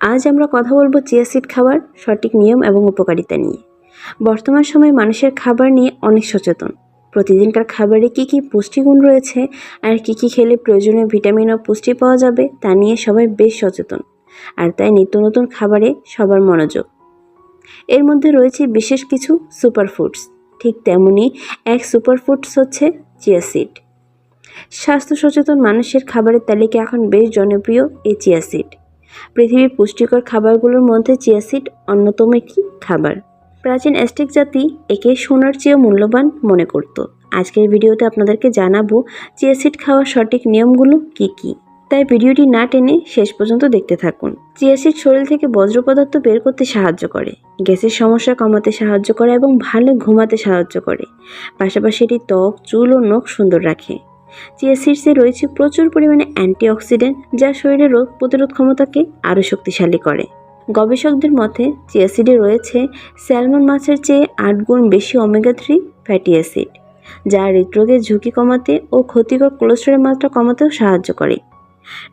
আজ আমরা কথা বলব চিয়া সিড খাবার, সঠিক নিয়ম এবং উপকারিতা নিয়ে। বর্তমান সময়ে মানুষের খাবার নিয়ে অনেক সচেতন। প্রতিদিনকার খাবারে কী কী পুষ্টিগুণ রয়েছে আর কী কী খেলে প্রয়োজনীয় ভিটামিন ও পুষ্টি পাওয়া যাবে তা নিয়ে সবাই বেশ সচেতন। আর তাই নিত্য নতুন খাবারে সবার মনোযোগ। এর মধ্যে রয়েছে বিশেষ কিছু সুপারফুডস। ঠিক তেমনই এক সুপারফুডস হচ্ছে চিয়া সিড। স্বাস্থ্য সচেতন মানুষের খাবারের তালিকা এখন বেশ জনপ্রিয় এই চিয়া সিড। পৃথিবীর পুষ্টিকর খাবারগুলোর মধ্যে চিয়া সিড অন্যতম একটি খাবার। প্রাচীন অ্যাস্টিক জাতি একে সোনার চেয়েও মূল্যবান মনে করত। আজকের ভিডিওতে আপনাদেরকে জানাব চিয়া সিড খাওয়ার সঠিক নিয়মগুলো কি কি। তাই ভিডিওটি না টেনে শেষ পর্যন্ত দেখতে থাকুন। চিয়া সিড শরীর থেকে বজ্র পদার্থ বের করতে সাহায্য করে। গ্যাসের সমস্যা কমাতে সাহায্য করে এবং ভালো ঘুমাতে সাহায্য করে। পাশাপাশি এটি ত্বক, চুল ও নখ সুন্দর রাখে। চিয়া সিডসে রয়েছে প্রচুর পরিমাণে অ্যান্টিঅক্সিডেন্ট, যা শরীরের রোগ প্রতিরোধ ক্ষমতাকে আরও শক্তিশালী করে। গবেষকদের মতে চিয়া সিডে রয়েছে স্যালমন মাছের চেয়ে আট গুণ বেশি ওমেগা থ্রি ফ্যাটি অ্যাসিড, যা হৃদরোগের ঝুঁকি কমাতে ও ক্ষতিকর কোলেস্টেরলের মাত্রা কমাতেও সাহায্য করে।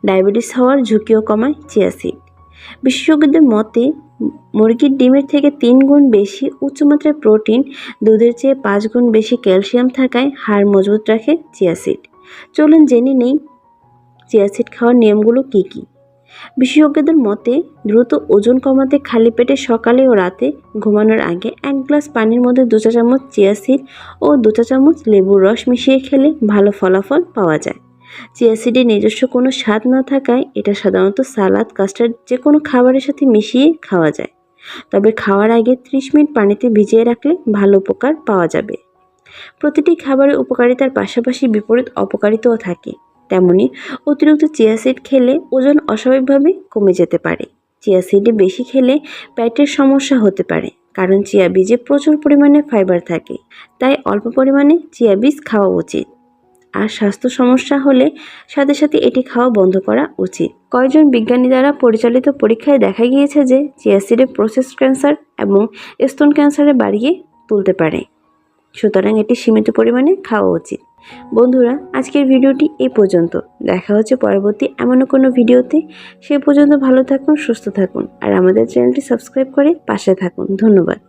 ডায়াবেটিস হওয়ার ঝুঁকিও কমায় চিয়া সিড বিশেষজ্ঞদের মতে, মুরগির ডিমের থেকে তিন গুণ বেশি উচ্চমাত্রার প্রোটিন, দুধের চেয়ে পাঁচ গুণ বেশি ক্যালসিয়াম থাকায় হাড় মজবুত রাখে চিয়া সিড। চলুন জেনে নেই চিয়া সিড খাওয়ার নিয়মগুলো কী কী। বিশেষজ্ঞদের মতে, দ্রুত ওজন কমাতে খালি পেটে সকালে ও রাতে ঘুমানোর আগে এক গ্লাস পানির মধ্যে দু চা চামচ চিয়া সিড ও দু চা চামচ লেবুর রস মিশিয়ে খেলে ভালো ফলাফল পাওয়া যায়। চিয়া সিডে নিজস্ব কোনো স্বাদ না থাকায় এটা সাধারণত সালাদ, কাস্টার্ড যে কোনো খাবারের সাথে মিশিয়ে খাওয়া যায়। তবে খাওয়ার আগে ত্রিশ মিনিট পানিতে ভিজিয়ে রাখলে ভালো উপকার পাওয়া যাবে। প্রতিটি খাবারের উপকারিতার পাশাপাশি বিপরীত অপকারিতাও থাকে। তেমনি অতিরিক্ত চিয়া সিড খেলে ওজন অস্বাভাবিকভাবে কমে যেতে পারে। চিয়া সিডে বেশি খেলে পেটের সমস্যা হতে পারে, কারণ চিয়া বীজে প্রচুর পরিমাণে ফাইবার থাকে। তাই অল্প পরিমাণে চিয়া বীজ খাওয়া উচিত। আর স্বাস্থ্য সমস্যা হলে সাথে সাথে এটি খাওয়া বন্ধ করা উচিত। কয়েকজন বিজ্ঞানী দ্বারা পরিচালিত পরীক্ষায় দেখা গিয়েছে যে চিয়া সিডে প্রসেস ক্যান্সার এবং স্তন ক্যান্সারে বাড়িয়ে তুলতে পারে। সুতরাং এটি সীমিত পরিমাণে খাওয়া উচিত। বন্ধুরা, আজকের ভিডিওটি এই পর্যন্ত। দেখা হচ্ছে পরবর্তী এমনও কোনো ভিডিওতে। সে পর্যন্ত ভালো থাকুন, সুস্থ থাকুন, আর আমাদের চ্যানেলটি সাবস্ক্রাইব করে পাশে থাকুন। ধন্যবাদ।